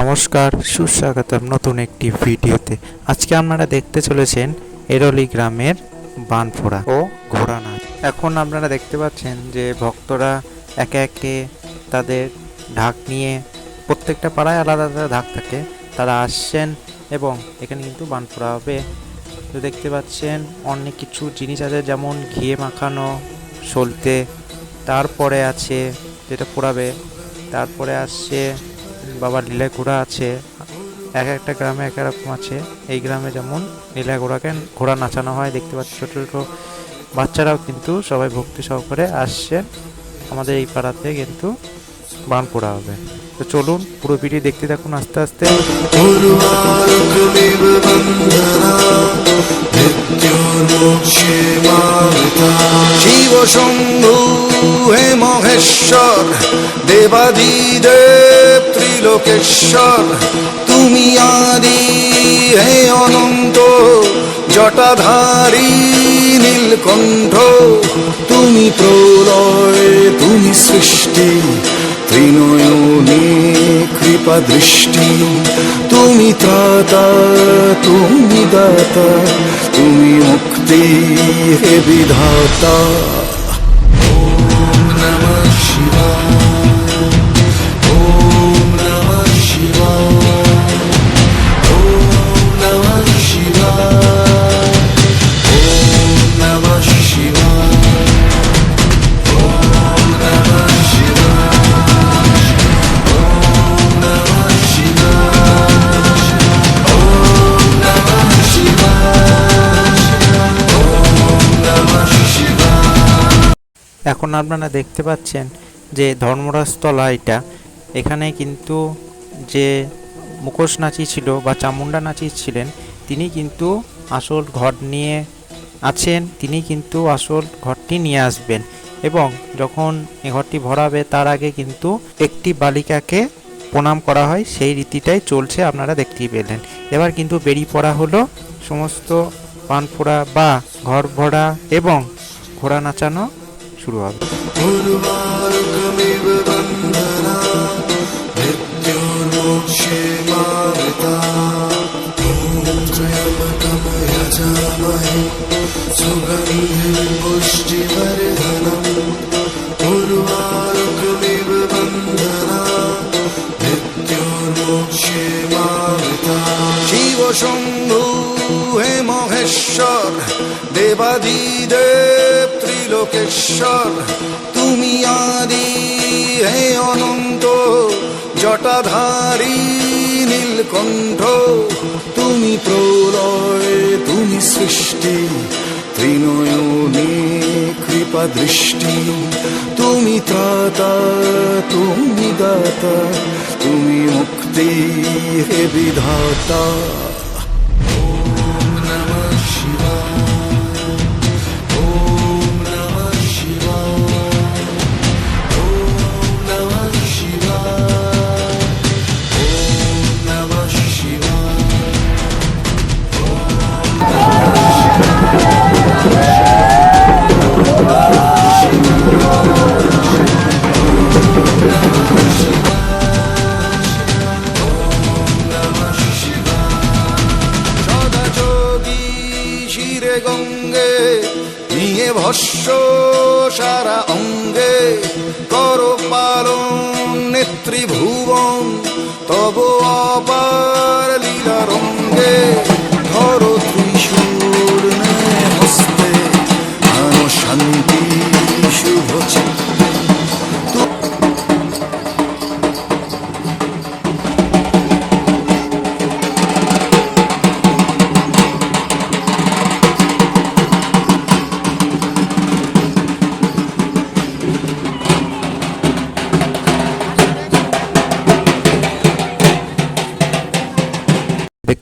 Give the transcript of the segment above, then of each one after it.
নমস্কার, সুস্বাগতম নতুন একটি ভিডিওতে। আজকে আপনারা দেখতে চলেছেন এরলি গ্রামের বানফোড়া ও ঘোড়া নাচ এখন আপনারা দেখতে পাচ্ছেন যে ভক্তরা একে একে তাদের ঢাক নিয়ে প্রত্যেকটা পাড়ায় আলাদা আলাদা ঢাক থাকে। তারা আসছেন এবং এখানে কিন্তু বানফোড়া হবে। তো দেখতে পাচ্ছেন অনেক কিছু জিনিস আছে, যেমন ঘিয়ে মাখানো, সলতে, তারপরে আছে যেটা পোড়াবে, তারপরে আসছে বাবার লীলা ঘোড়া আছে। এক একটা গ্রামে এক রকম আছে। এই গ্রামে যেমন লীলা ঘোড়াকে ঘোড়া নাচানো হয়, দেখতে পাচ্ছি ছোটো ছোটো বাচ্চারাও কিন্তু সবাই ভক্তি সহকারে আসছে। আমাদের এই পাড়াতে কিন্তু বান পোড়া হবে। তো চলুন পুরো ভিডিও দেখতে থাকুন আস্তে আস্তে। শিব শম্ভু হে মহেশ্বর, দেবাদিদেব ত্রিলোকেশ্বর তুমি আদি, হে অনন্ত, জটাধারী নীলকণ্ঠ, তুমি প্রলয়, তুমি সৃষ্টি, ত্রিনয়নে কৃপা দৃষ্টি তুমি ত্রাতা, তুমি দাতা, তুমি মুক্তি হে বিধাতা। এখন আপনারা দেখতে পাচ্ছেন যে ধর্মরাজতলা এটা। এখানে কিন্তু যে মুখোশ নাচি ছিল বা চামুন্ডা নাচি ছিলেন, তিনি কিন্তু আসল ঘর নিয়ে আছেন, তিনি কিন্তু আসল ঘরটি নিয়ে আসবেন এবং যখন এ ঘরটি ভরাবে, তার আগে কিন্তু একটি বালিকাকে প্রণাম করা হয়, সেই রীতিটাই চলছে, আপনারা দেখতেই পেলেন। এবার কিন্তু বেরিয়ে পড়া হলো, সমস্ত পান ফোড়া বা ঘর ভরা এবং ঘোড়া নাচানো শুরু হবে শম্ভু হে মহেশ্বর দেবাদিদেব ত্রিলোকেশ্বর তুমি আদি, হে অনন্ত, জটাধারী নীলকণ্ঠ, তুমি প্রলয়, তুমি সৃষ্টি, ত্রিনয়নে কৃপা দৃষ্টি তুমি ত্রাতা, তুমি দাতা, তুমি মুক্তি হে বিধাতা।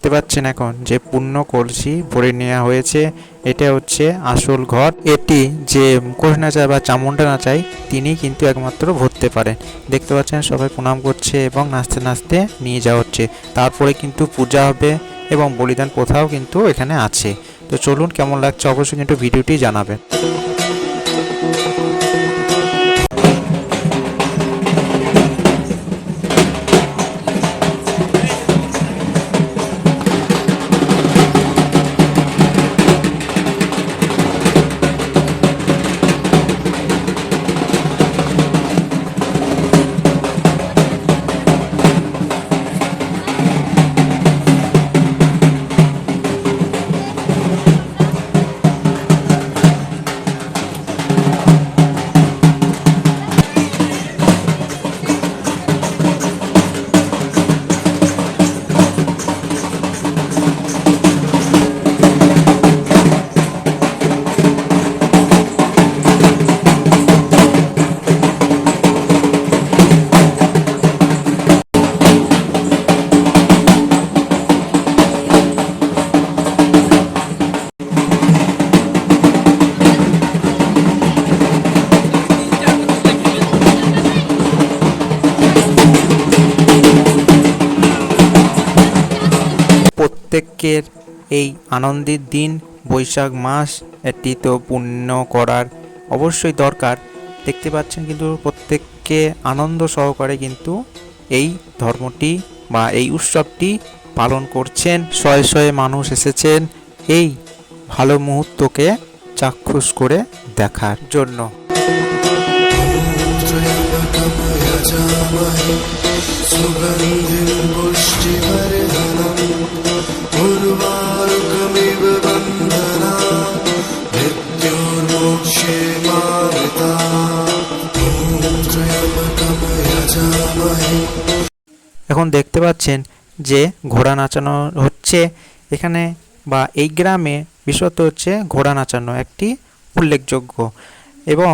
দেখতে পাচ্ছেন এখন যে পূর্ণ কলসি ভরে নেওয়া হয়েছে, এটা হচ্ছে আসল ঘর। এটি যে মুখোশ নাচায় বা চামুন্ডা নাচায় তিনি কিন্তু একমাত্র ভরতে পারেন। দেখতে পাচ্ছেন সবাই প্রণাম করছে এবং নাচতে নাচতে নিয়ে যাওয়া হচ্ছে। তারপরে কিন্তু পূজা হবে এবং বলিদান প্রথাও কিন্তু এখানে আছে। তো চলুন কেমন লাগছে অবশ্যই কিন্তু ভিডিওটি জানাবেন। প্রত্যেকের এই আনন্দের দিন, বৈশাখ মাস এটি তো পূর্ণ করার অবশ্যই দরকার। দেখতে পাচ্ছেন কিন্তু প্রত্যেককে আনন্দ সহকারে কিন্তু এই ধর্মটি বা এই উৎসবটি পালন করছেন। শয়ে শয়ে মানুষ এসেছেন এই ভালো মুহূর্তকে চাক্ষুষ করে দেখার জন্য। সুগন্ধি এখন দেখতে পাচ্ছেন যে ঘোড়া নাচানো হচ্ছে এখানে বা এই গ্রামে বিশেষত হচ্ছে ঘোড়া নাচানো একটি উল্লেখযোগ্য। এবং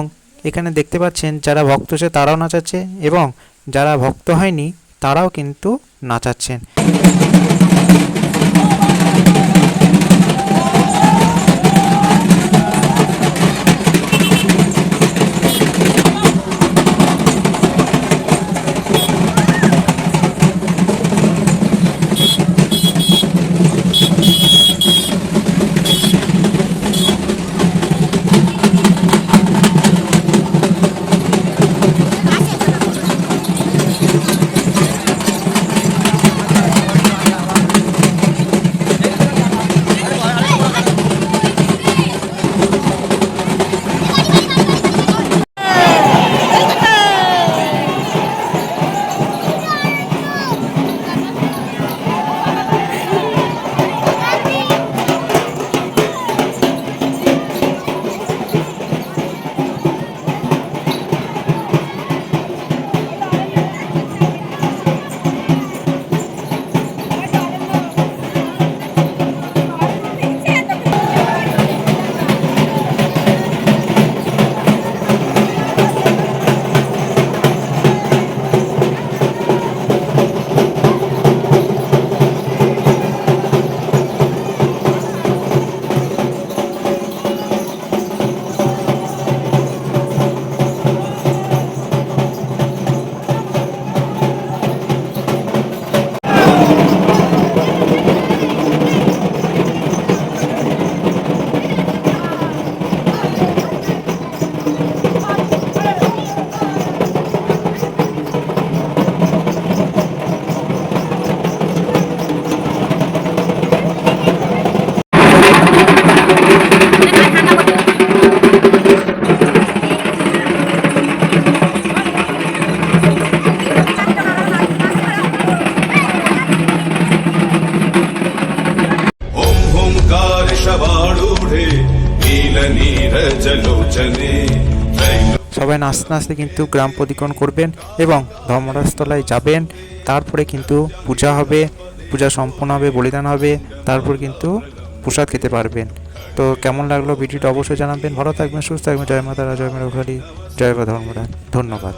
এখানে দেখতে পাচ্ছেন যারা ভক্ত সে তারাও নাচাচ্ছে এবং যারা ভক্ত হয়নি তারাও কিন্তু নাচাচ্ছেন। সবাই নাচতে নাচতে কিন্তু গ্রাম প্রদীক্ষণ করবেন এবং ধর্মরাজতলায় যাবেন। তারপরে কিন্তু পূজা হবে পূজা সম্পন্ন হবে বলিদান হবে তারপর কিন্তু প্রসাদ খেতে পারবেন। তো কেমন লাগল ভিডিওটা অবশ্যই জানাবেন। ভালো থাকবেন সুস্থ থাকবেন। জয় মাতারা জয় মেরুখালী জয় বা ধর্মরা ধন্যবাদ।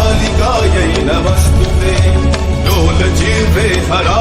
कालिकायै नमस्तुते लोलजीवे हरा